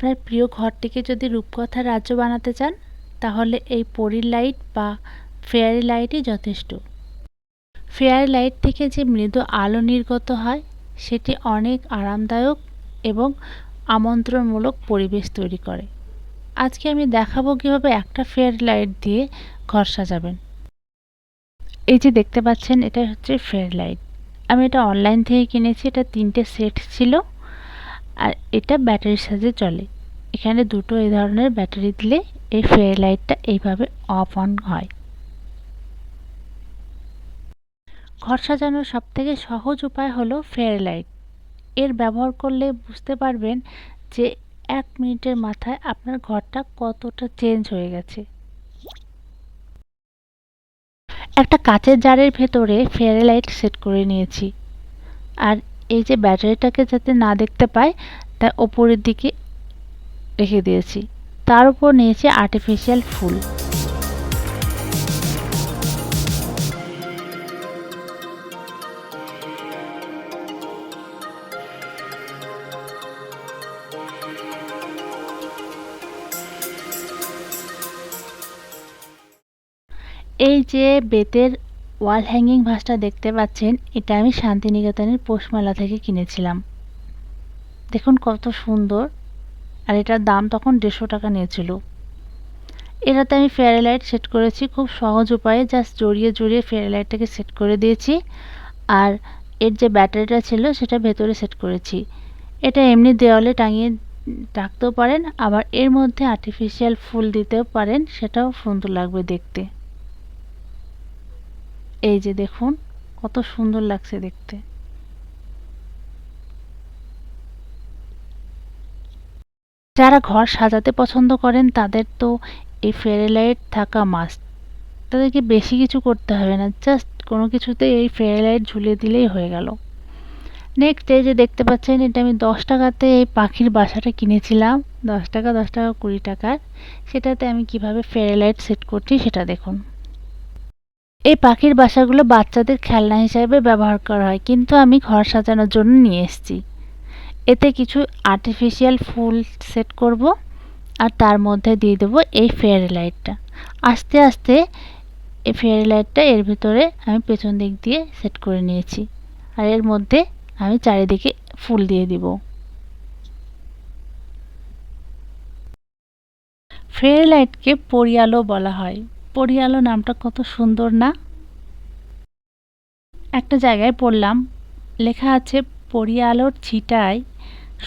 আপনার প্রিয় ঘরটিকে যদি রূপকথার রাজ্য বানাতে চান, তাহলে এই পরীর লাইট বা ফেয়ারি লাইটই যথেষ্ট। ফেয়ারি লাইট থেকে যে মৃদু আলো নির্গত হয়, সেটি অনেক আরামদায়ক এবং আমন্ত্রণমূলক পরিবেশ তৈরি করে। আজকে আমি দেখাবো কীভাবে একটা ফেয়ারি লাইট দিয়ে ঘর সাজাবেন। এই যে দেখতে পাচ্ছেন এটা হচ্ছে ফেয়ারি লাইট। আমি এটা অনলাইন থেকে কিনেছি, এটা তিনটে সেট ছিল। আর এটা ব্যাটারির সাথে চলে। এখানে দুটো এই ধরনের ব্যাটারি দিলে এই ফেয়ার লাইটটা এইভাবে অফ অন হয়। ঘর সাজানোর সবথেকে সহজ উপায় হলো ফেয়ার লাইট। এর ব্যবহার করলে বুঝতে পারবেন যে এক মিনিটের মাথায় আপনার ঘরটা কতটা চেঞ্জ হয়ে গেছে। একটা কাচের জারের ভেতরে ফেয়ার লাইট সেট করে নিয়েছি। আর এই যে ব্যাটারিটাকে যাতে না দেখতে পায়, তা ওপরের দিকে রেখে দিয়েছি। তার উপর নিয়েছি আর্টিফিশিয়াল ফুল। এই যে বেতের ওয়াল হ্যাঙ্গিং ভাসটা দেখতে পাচ্ছেন, এটা আমি শান্তিনিকেতনের পোষমালা থেকে কিনেছিলাম। দেখুন কত সুন্দর, আর এটার দাম তখন দেড়শো টাকা নিয়েছিল। এটাতে আমি ফেয়ারি লাইট সেট করেছি, খুব সহজ উপায়ে জাস্ট জড়িয়ে জড়িয়ে ফেয়ারি লাইটটাকে সেট করে দিয়েছি। আর এর যে ব্যাটারিটা ছিল, সেটা ভেতরে সেট করেছি। এটা এমনি দেওয়ালে টাঙিয়ে রাখতেও পারেন, আবার এর মধ্যে আর্টিফিশিয়াল ফুল দিতেও পারেন, সেটাও সুন্দর লাগবে দেখতে। এই যে দেখুন, কত সুন্দর লাগছে দেখতে। যারা ঘর সাজাতে পছন্দ করেন, তাদের তো এই ফেয়ারি লাইট থাকা মাস্ট তাদেরকে বেশি কিছু করতে হবে না জাস্ট কোনো কিছুতে এই ফেয়ারি লাইট ঝুলিয়ে দিলেই হয়ে গেল। নেক্সট এই যে দেখতে পাচ্ছেন, এটা আমি দশ টাকাতে এই পাখির বাসাটা কিনেছিলাম, দশ টাকা দশ টাকা কুড়ি টাকার। সেটাতে আমি কীভাবে ফেয়ারি লাইট সেট করছি সেটা দেখুন। এই পাখির বাসাগুলো বাচ্চাদের খেলনা হিসাবে ব্যবহার করা হয়, কিন্তু আমি ঘর সাজানোর জন্য নিয়ে এসেছি। এতে কিছু আর্টিফিশিয়াল ফুল সেট করব আর তার মধ্যে দিয়ে দেবো এই ফেয়ারি লাইটটা আস্তে আস্তে এই ফেয়ারি লাইটটা এর ভিতরে আমি পেছন দিক দিয়ে সেট করে নিয়েছি আর এর মধ্যে আমি চারিদিকে ফুল দিয়ে দিব। ফেয়ারি লাইটকে পরিয়ালো বলা হয়। পরিয়ালো নামটা কত সুন্দর না? একটা জায়গায় পড়লাম, লেখা আছে পরিয়ালোর ছিটায়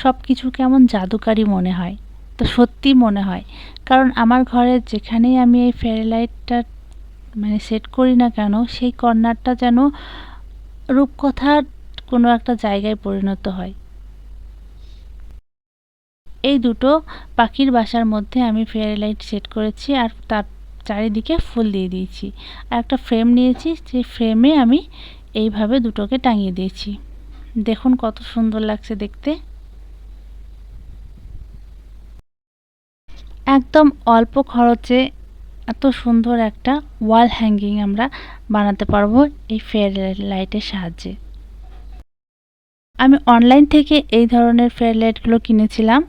সব কিছু কেমন জাদুকারি মনে হয়। তো সত্যি মনে হয়, কারণ আমার ঘরে যেখানেই আমি এই ফেয়ারি লাইটটা মানে সেট করি না কেন, সেই কর্নারটা যেন রূপকথার কোনো একটা জায়গায় পরিণত হয়। এই দুটো পাখির বাসার মধ্যে আমি ফেয়ারি লাইট সেট করেছি আর তার চারিদিকে ফুল দিয়ে দিয়েছি। আর একটা ফ্রেম নিয়েছি, সেই ফ্রেমে আমি এইভাবে দুটোকে টাঙিয়ে দিয়েছি। দেখুন কত সুন্দর লাগছে দেখতে। একদম অল্প খরচে এত সুন্দর একটা ওয়াল হ্যাঙ্গিং আমরা বানাতে পারব এই ফেয়ার লাইটের সাহায্যে। আমি অনলাইন থেকে এই ধরনের ফেয়ার লাইটগুলো কিনেছিলাম।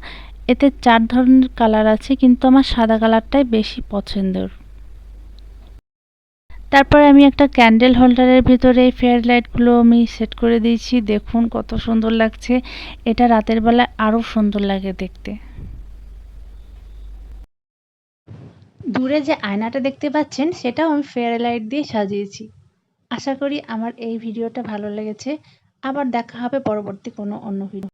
এতে চার ধরনের কালার আছে, কিন্তু আমার সাদা কালারটাই বেশি পছন্দের। তারপরে আমি একটা ক্যান্ডেল হোল্ডারের ভিতরে ফেয়ার লাইটগুলো আমি সেট করে দিয়েছি। দেখুন কত সুন্দর লাগছে। এটা রাতের বেলা আরও সুন্দর লাগে দেখতে। দূরে যে আয়নাটা দেখতে পাচ্ছেন, সেটাও আমি ফেয়ার লাইট দিয়ে সাজিয়েছি। আশা করি আমার এই ভিডিওটা ভালো লেগেছে। আবার দেখা হবে পরবর্তী কোনো অন্য ভিডিও